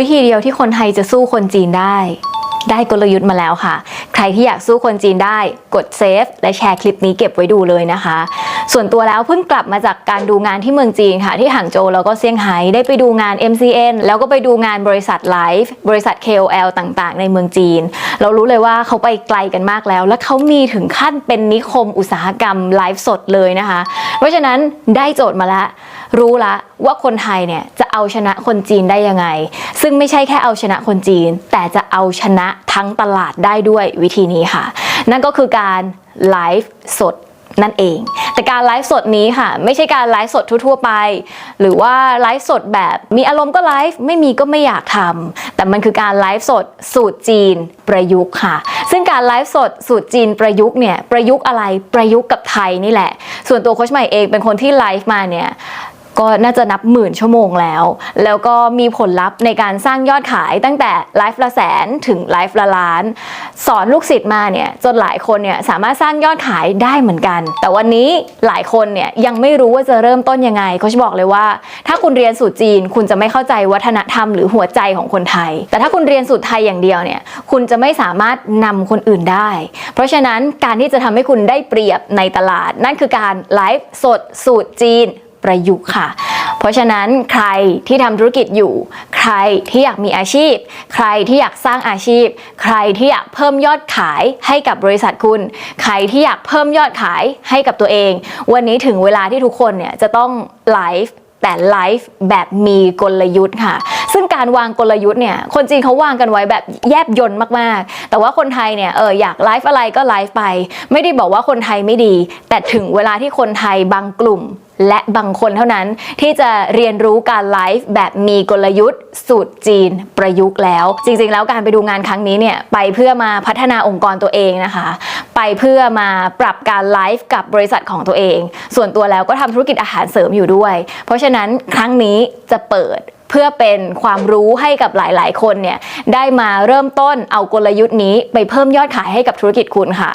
วิธีเดียวที่คนไทยจะสู้คนจีนได้ ได้กลยุทธ์มาแล้วค่ะ ใครที่อยากสู้คนจีนได้กดเซฟและแชร์คลิปนี้เก็บไว้ดูเลยนะคะ ส่วนตัวแล้วเพิ่งกลับมาจากการดูงานที่เมืองจีนค่ะ ที่หางโจวแล้วก็เซี่ยงไฮ้ได้ไปดูงาน MCN แล้วก็ไปดูงานบริษัทไลฟ์บริษัท KOL ต่างๆ ในเมืองจีน เรารู้เลยว่าเขาไปไกลกันมากแล้ว และเขามีถึงขั้นเป็นนิคมอุตสาหกรรมไลฟ์สดเลยนะคะ เพราะฉะนั้นได้โจทย์มาแล้ว รู้ละว่าคนไทยเนี่ยจะเอาชนะคนจีนได้ยังไง ซึ่งไม่ใช่แค่เอาชนะคนจีน แต่จะเอาชนะทั้งตลาดได้ด้วยวิธีนี้ค่ะ นั่นก็คือการไลฟ์สดนั่นเอง แต่การไลฟ์สดนี้ค่ะ ไม่ใช่การไลฟ์สดทั่วๆไป หรือว่าไลฟ์สดแบบมีอารมณ์ก็ไลฟ์ไม่มีก็ไม่อยากทำแต่มันคือการไลฟ์สดสูตรจีนประยุกต์ค่ะ ซึ่งการไลฟ์สดสูตรจีนประยุกต์เนี่ยประยุกต์อะไรประยุกต์กับไทยนี่แหละ ส่วนตัวโคชใหม่เองเป็นคนที่ไลฟ์มาเนี่ย ก็น่าจะนับหมื่นชั่วโมงแล้ว แล้วก็มีผลลัพธ์ในการสร้างยอดขายตั้งแต่ไลฟ์ละแสนถึงไลฟ์ละล้าน สอนลูกศิษย์มาเนี่ยจนหลายคนเนี่ยสามารถสร้างยอดขายได้เหมือนกัน แต่วันนี้หลายคนเนี่ยยังไม่รู้ว่าจะเริ่มต้นยังไงเขาจะบอกเลยว่า ถ้าคุณเรียนสูตรจีน คุณจะไม่เข้าใจวัฒนธรรมหรือหัวใจของคนไทย แต่ถ้าคุณเรียนสูตรไทยอย่างเดียวเนี่ยคุณจะไม่สามารถนำคนอื่นได้ เพราะฉะนั้นการที่จะทำให้คุณได้เปรียบในตลาด นั่นคือการไลฟ์สดสูตรจีน ประยุกต์ค่ะ เพราะฉะนั้นใครที่ทำธุรกิจอยู่ ใครที่อยากมีอาชีพ ใครที่อยากสร้างอาชีพ ใครที่อยากเพิ่มยอดขายให้กับบริษัทคุณ ใครที่อยากเพิ่มยอดขายให้กับตัวเอง วันนี้ถึงเวลาที่ทุกคนเนี่ยจะต้องไลฟ์แต่ไลฟ์แบบมีกลยุทธ์ค่ะ การวางกลยุทธ์เนี่ยคนจีนเขาวางกันไว้แบบแยบยนต์มากๆ แต่ว่าคนไทยเนี่ยเอออยากไลฟ์อะไรก็ไลฟ์ไป ไม่ได้บอกว่าคนไทยไม่ดี แต่ถึงเวลาที่คนไทยบางกลุ่มและบางคนเท่านั้นที่จะเรียนรู้การไลฟ์แบบมีกลยุทธ์ สูตรจีนประยุกต์แล้ว จริงๆ แล้วการไปดูงานครั้งนี้เนี่ยไปเพื่อมาพัฒนาองค์กรตัวเองนะคะ ไปเพื่อมาปรับการไลฟ์กับบริษัทของตัวเอง ส่วนตัวแล้วก็ทำธุรกิจอาหารเสริมอยู่ด้วย เพราะฉะนั้นครั้งนี้จะเปิด เพื่อเป็นความรู้ให้กับหลาย ๆ คนเนี่ยได้มาเริ่มต้นเอากลยุทธ์นี้ไปเพิ่มยอดขายให้กับธุรกิจคุณค่ะ